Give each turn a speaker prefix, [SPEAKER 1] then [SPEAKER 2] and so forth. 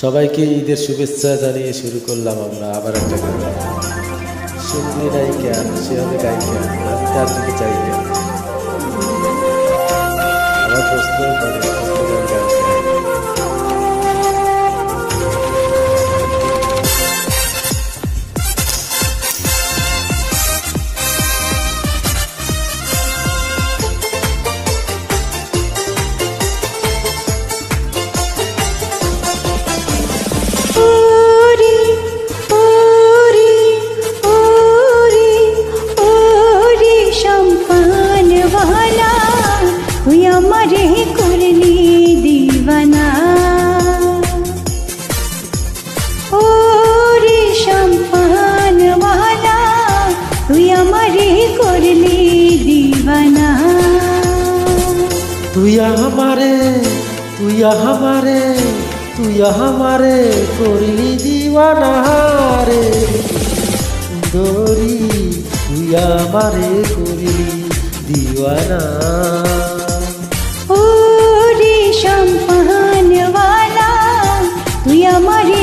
[SPEAKER 1] সবাইকে ঈদের শুভেচ্ছা জানিয়ে শুরু করলাম আমরা আবার একটা গান শুনলি নাই কেন সে হবে গায়িকা আমি তার দিকে চাই না। আমার প্রশ্ন
[SPEAKER 2] করলি দিবানা।
[SPEAKER 1] তুই আমারে তুই আমারে তুই আমারে করলি দিওয়ানা রে। দরি তুই আমারে করলি দিওয়ানা
[SPEAKER 2] ওরে সম্পানওয়ালা তুই আমারে